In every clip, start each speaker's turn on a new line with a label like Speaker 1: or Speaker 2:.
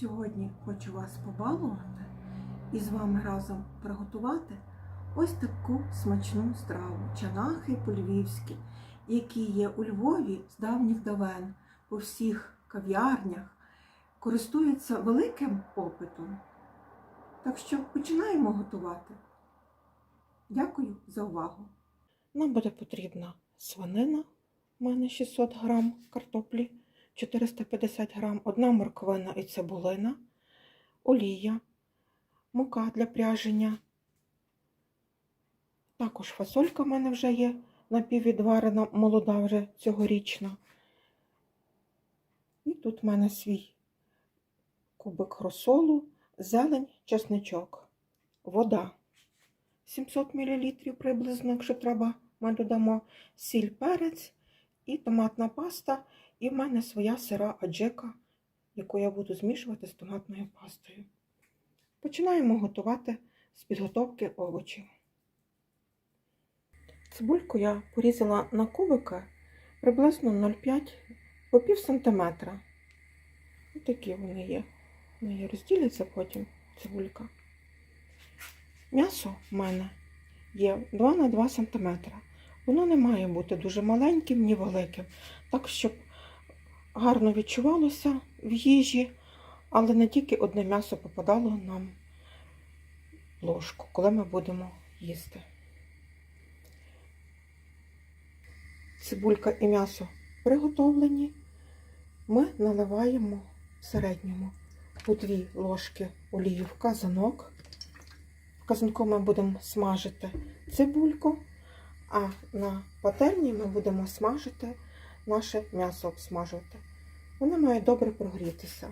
Speaker 1: Сьогодні хочу вас побалувати і з вами разом приготувати ось таку смачну страву чанахи по-львівськи, які є у Львові з давніх давен по всіх кав'ярнях, користуються великим попитом. Так що починаємо готувати. Дякую за увагу. Нам буде потрібна свинина, у мене 600 грам картоплі, 450 грам, одна морквина і цибулина, олія, мука для пряження. Також фасолька в мене вже є напіввідварена, молода вже цьогорічна. І тут в мене свій кубик розсолу, зелень, чесничок, вода. 700 мл приблизно, якщо треба, ми додамо сіль, перець і томатна паста. І в мене своя сира аджика, яку я буду змішувати з томатною пастою. Починаємо готувати з підготовки овочів. Цибульку я порізала на кубики приблизно 0,5 по пів сантиметра. Ось такі вони є. Вони розділяться потім цибулька. М'ясо в мене є 2 на 2 см. Воно не має бути дуже маленьким, ні великим. Так, щоб гарно відчувалося в їжі, але не тільки одне м'ясо попадало нам в ложку, коли ми будемо їсти. Цибулька і м'ясо приготовлені. Ми наливаємо в середньому по 2 ложки олії в казанок. В казанку ми будемо смажити цибульку, а на пательні ми будемо смажити наше м'ясо обсмажувати. Воно має добре прогрітися.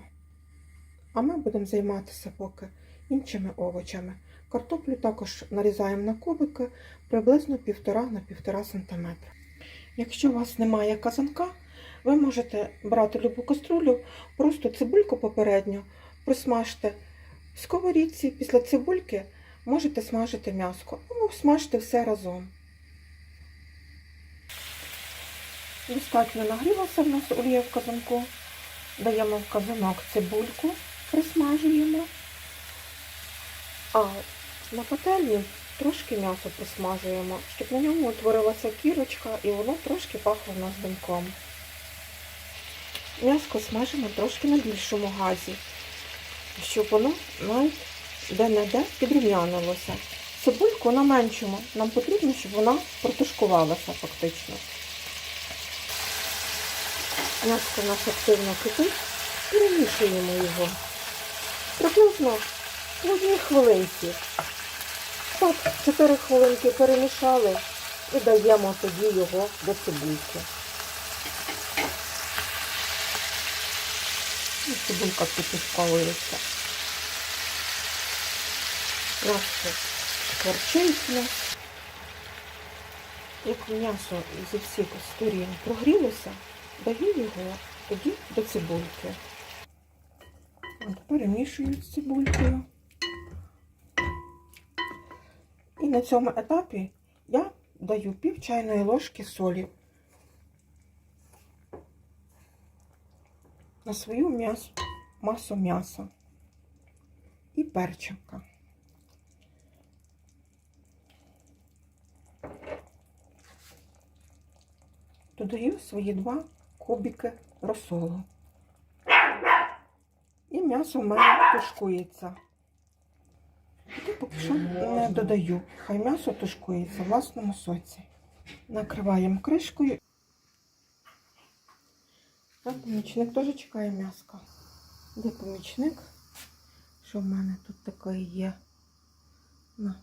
Speaker 1: А ми будемо займатися поки іншими овочами. Картоплю також нарізаємо на кубики приблизно 1,5 на 1,5 см. Якщо у вас немає казанка, ви можете брати любу каструлю, просто цибульку попередньо присмажте в сковорідці, після цибульки можете смажити м'яско, або смажте все разом. Достатньо нагрілося в нас олія в казанку. Даємо в казанок цибульку, присмажуємо. А на пательні трошки м'ясо присмажуємо, щоб на ньому утворилася кірочка і воно трошки пахло нас димком. М'яско смажимо трошки на більшому газі, щоб воно навіть де-не-де підрум'янилося. Цибульку на. Нам потрібно, щоб вона протушкувалася фактично. М'яско у нас активно кипить, перемішуємо його. Приблизно в одній хвилинці. Так, 4 хвилинки перемішали і даємо тоді його до цибульки. І цибулька підтушковується. М'ясо скворчить. Як м'ясо зі всіх сторін прогрілося, даю його тоді до цибульки. От, перемішую з цибулькою. І на цьому етапі я даю пів чайної ложки солі на свою м'ясо, масу м'яса і перчинка. Додаю свої два кубики розсолу. І м'ясо в мене тушкується. І поки що не додаю. Хай м'ясо тушкується в власному соці. Накриваємо кришкою. А помічник теж чекає м'яска. Де помічник? Що в мене тут таке є? На.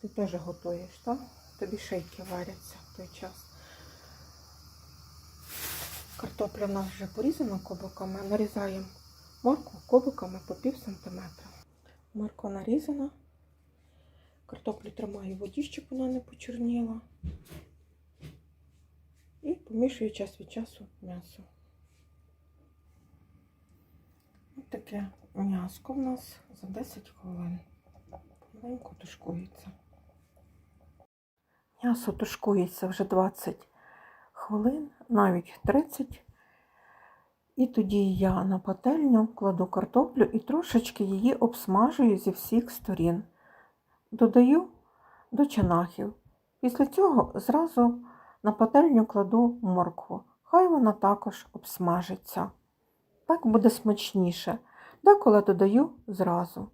Speaker 1: Ти теж готуєш, так? Тобі шейки варяться в той час. Картопля в нас вже порізана кубиками. Нарізаємо морку кубиками по пів сантиметра. Морква нарізана. Картоплю тримаю в воді, щоб вона не почорніла. І помішую час від часу м'ясо. Ось таке м'яско в нас за 10 хвилин. Маленько тушкується. М'ясо тушкується вже 20 хвилин, навіть 30. І тоді я на пательню кладу картоплю і трошечки її обсмажую зі всіх сторін. Додаю до чанахів. Після цього зразу на пательню кладу моркву. Хай вона також обсмажиться. Так буде смачніше. Деколи додаю зразу.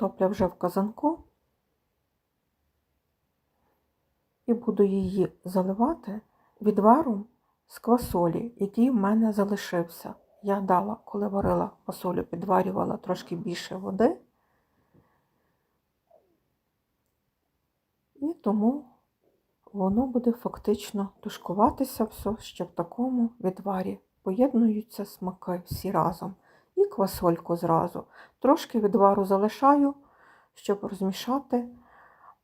Speaker 1: Картопля вже в казанку. І буду її заливати відваром з квасолі, який в мене залишився. Я дала, коли варила фасолю, підварювала трошки більше води. І тому воно буде фактично тушкуватися все, що в такому відварі поєднуються смаки всі разом. І квасольку зразу. Трошки відвару залишаю, щоб розмішати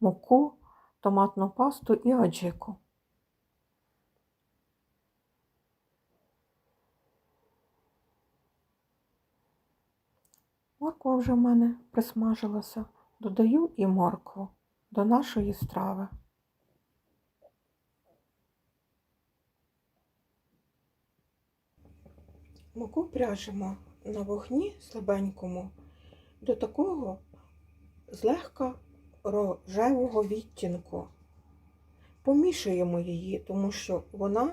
Speaker 1: муку, томатну пасту і аджику. Морква вже в мене присмажилася. Додаю і моркву до нашої страви. Муку пряжемо на вогні слабенькому до такого злегка рожевого відтінку. Помішуємо її, тому що вона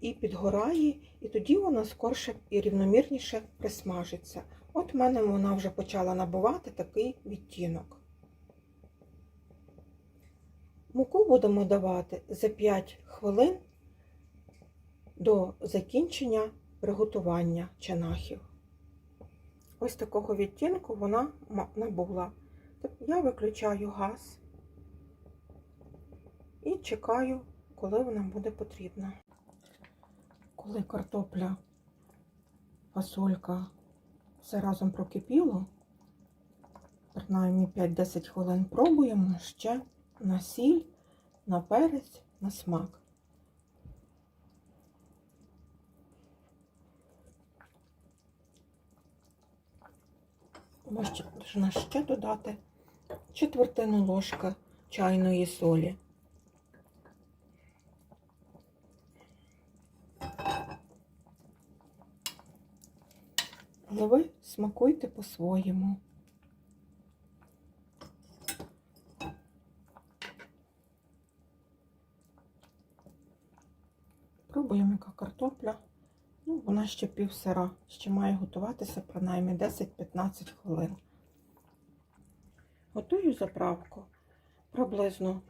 Speaker 1: і підгорає, і тоді вона скорше і рівномірніше присмажиться. От в мене вона вже почала набувати такий відтінок. Муку будемо давати за 5 хвилин до закінчення приготування чанахів. Ось такого відтінку вона набула. Я виключаю газ і чекаю, коли вона буде потрібна. Коли картопля, фасолька все разом прокипіло, принаймні 5-10 хвилин пробуємо ще на сіль, на перець, на смак. Можна ще додати четвертину ложка чайної солі. Але ви смакуйте по-своєму. Пробуємо, яка картопля. Ну, вона ще пів сира, ще має готуватися принаймні 10-15 хвилин. Готую заправку приблизно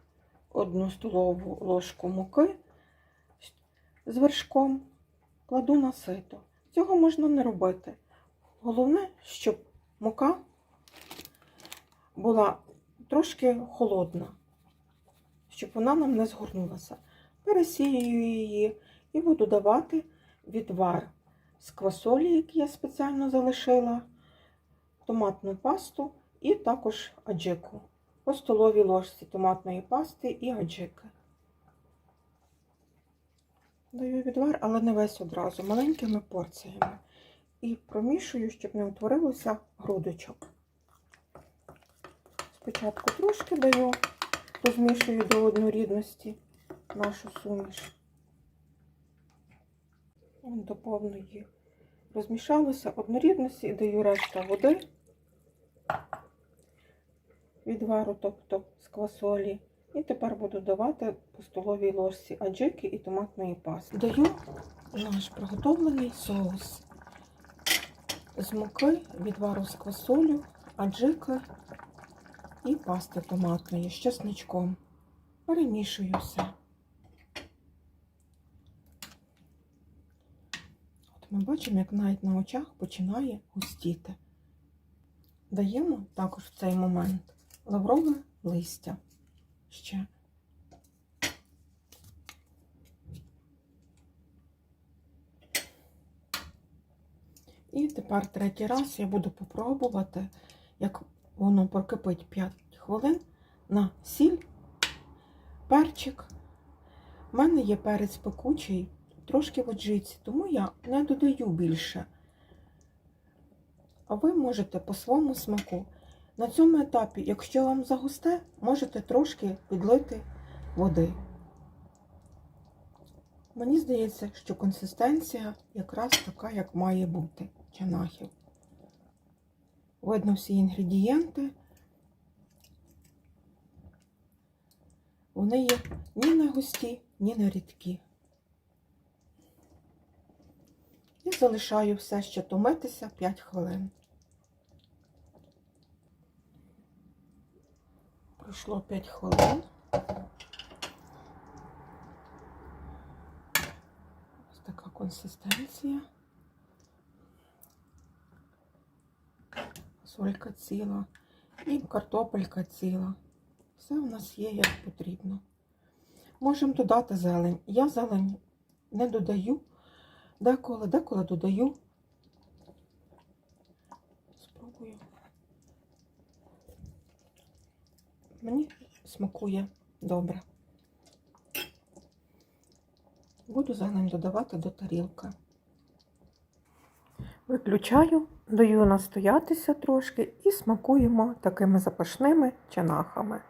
Speaker 1: одну столову ложку муки з вершком, кладу на сито. Цього можна не робити. Головне, щоб мука була трошки холодна, щоб вона нам не згорнулася. Пересію її і буду давати відвар з квасолі, який я спеціально залишила, томатну пасту і також аджику. По столовій ложці томатної пасти і аджики. Даю відвар, але не весь одразу, маленькими порціями. І промішую, щоб не утворилося грудочок. Спочатку трошки даю, розмішую до однорідності нашу суміш. До повної розмішалося однорідності і даю решта води відвару, тобто з квасолі. І тепер буду давати по столовій ложці аджики і томатної пасти. Даю наш приготовлений соус з муки, відвару з квасолю, аджики і пасти томатної з чесничком. Перемішую все. Ми бачимо, як навіть на очах починає густіти. Даємо також в цей момент лаврове листя ще. І тепер третій раз я буду попробувати, як воно прокипить 5 хвилин на сіль, перчик. У мене є перець пекучий, трошки в аджиці, тому я не додаю більше. А ви можете по своєму смаку. На цьому етапі, якщо вам загусте, можете трошки підлити води. Мені здається, що консистенція якраз така, як має бути чанахів. Видно всі інгредієнти. Вони є ні не густі, ні не рідкі. І залишаю все ще томитися 5 хвилин. Пройшло 5 хвилин. Ось така консистенція. Солька ціла і картопелька ціла. Все у нас є як потрібно. Можемо додати зелень. Я зелень не додаю. Деколи, деколи додаю. Спробую. Мені смакує добре. Буду зелень додавати до тарілки. Виключаю, даю настоятися трошки і смакуємо такими запашними чанахами.